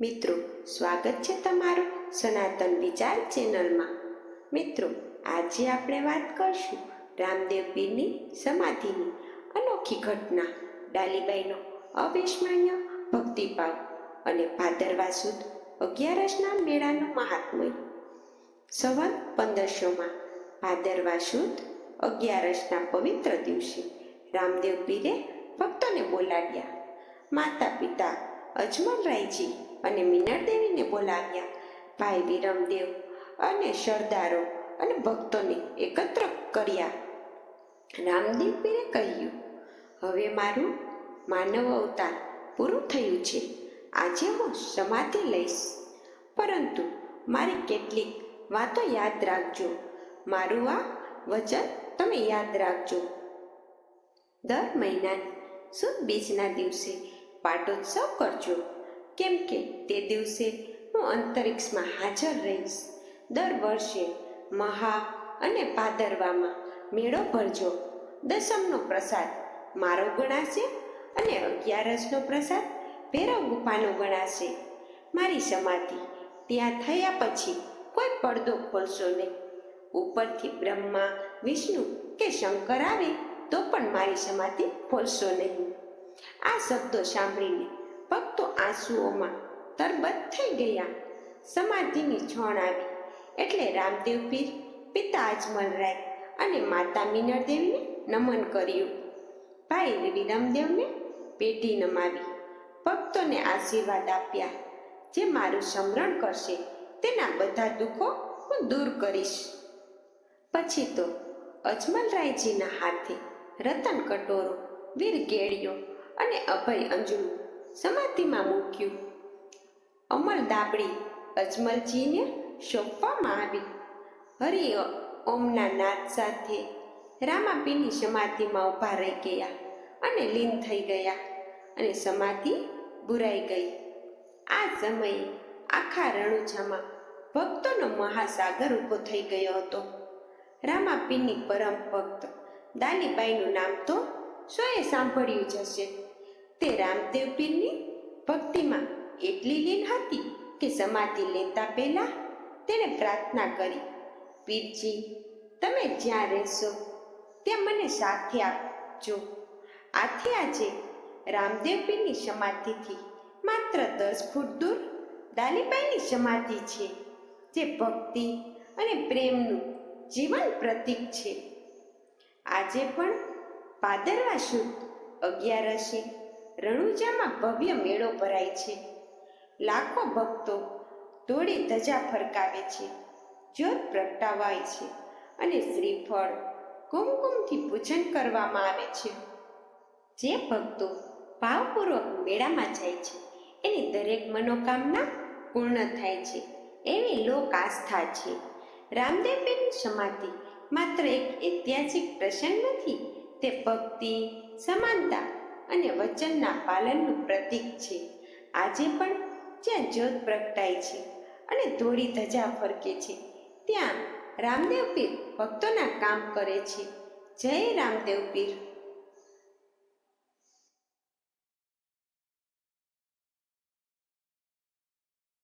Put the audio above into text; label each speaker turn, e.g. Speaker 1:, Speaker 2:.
Speaker 1: મિત્રો, સ્વાગત છે તમારું સનાતન વિચાર ચેનલમાં. મિત્રો, આજે આપણે વાત કરશું રામદેવ પીરની સમાધિની અનોખી ઘટના, ડાલીબાઈનો અવિસ્મરણીય ભક્તિભાવ અને ભાદરવા સુદ અગિયારસના મેળાનું મહાત્મય. સવન પંદરસોમાં ભાદરવા સુદ અગિયારસના પવિત્ર દિવસે રામદેવ પીરે ભક્તોને બોલાવ્યા. માતા પિતા અજમલરાયજી અને મિનળદેવીને બોલાવ્યા. ભાઈ વિરમદેવ અને સરદારો અને ભક્તોને એકત્ર કર્યા. રામદેવ કહ્યું, હવે મારું માનવ અવતાર પૂરું થયું છે. આજે હું સમાધિ લઈશ. પરંતુ મારી કેટલીક વાતો યાદ રાખજો. મારું આ વચન તમે યાદ રાખજો. દર મહિનાની સુદ બીજના દિવસે પાટોત્સવ કરજો. કેમ કે તે દિવસે હું અંતરિક્ષમાં હાજર રહીશ. દર વર્ષે મહા અને ભાદરવામાં મેળો ભરજો. દસમનો પ્રસાદ મારો ગણાશે અને અગિયારસનો પ્રસાદ ભૈરવ ગુફાનો ગણાશે. મારી સમાધિ ત્યાં થયા પછી કોઈ પડદો ખોલશો નહીં. ઉપરથી બ્રહ્મા, વિષ્ણુ કે શંકર આવે તો પણ મારી સમાધિ ખોલશો નહીં. આ શબ્દો સાંભળીને ભક્તો આંસુઓમાં તરબત થઈ ગયા. સમાધિની છોણ આવી. એટલે રામદેવ પીર પિતા અજમલરાય અને માતા મિનળદેવીને નમન કર્યું. ભાઈ વિરમદેવને પેટી નમાવી. ભક્તોને આશીર્વાદ આપ્યા. જે મારું સમરણ કરશે તેના બધા દુઃખો હું દૂર કરીશ. પછી તો અજમલરાયજીના હાથે રતન કટોરો, વીર કેડિયો અને અભય અંજુનું સમાધિમાં મૂક્યું. અમલ દાબડી અજમલજીને સોંપવામાં આવી. હરિ ઓમના નાદ સાથે રામાપીની સમાધિમાં ઊભા રહી ગયા અને લીન થઈ ગયા અને સમાધિ બુરાઈ ગઈ. આ સમયે આખા રણુજામાં ભક્તોનો મહાસાગર ઊભો થઈ ગયો હતો. રામાપીની પરમ ભક્ત દાલીબાઈનું નામ તો સોએ સાંભળ્યું જ હશે. તે રામદેવ પીરની ભક્તિમાં એટલી લીન હતી કે સમાધિ લેતા પહેલા તેણે પ્રાર્થના કરી, પીરજી, તમે જ્યાં રહેશો, ત્યાં મને સાથે આપજો. આથી આજે રામદેવ પીરની સમાધિથી માત્ર દસ ફૂટ દૂર દાલીબાઈની સમાધિ છે, જે ભક્તિ અને પ્રેમનું જીવન પ્રતીક છે. આજે પણ ભાદરવા શુદ્ધ અગિયારસે રણુજામાં ભવ્ય મેળો ભરાય છે. લાખો ભક્તો દોડી ધજા ફરકાવે છે, જ્યોત પ્રગટાવાય છે અને શ્રીફળ કુમકુમથી પૂજન કરવામાં આવે છે. જે ભક્તો ભાવપૂર્વક મેળામાં જાય છે, એની દરેક મનોકામના પૂર્ણ થાય છે, એવી લોક આસ્થા છે. રામદેવપીરની સમાધિ માત્ર એક ઐતિહાસિક પ્રસંગ નથી, તે ભક્તિ, સમાનતા અને વચનના પાલનનું પ્રતીક છે. આજે પણ જ્યાં જ્યોત પ્રગટાય છે અને ધોળી ધજા ફરકે છે. ત્યાં રામદેવ પીર ભક્તોના કામ કરે છે. જય રામદેવ પીર.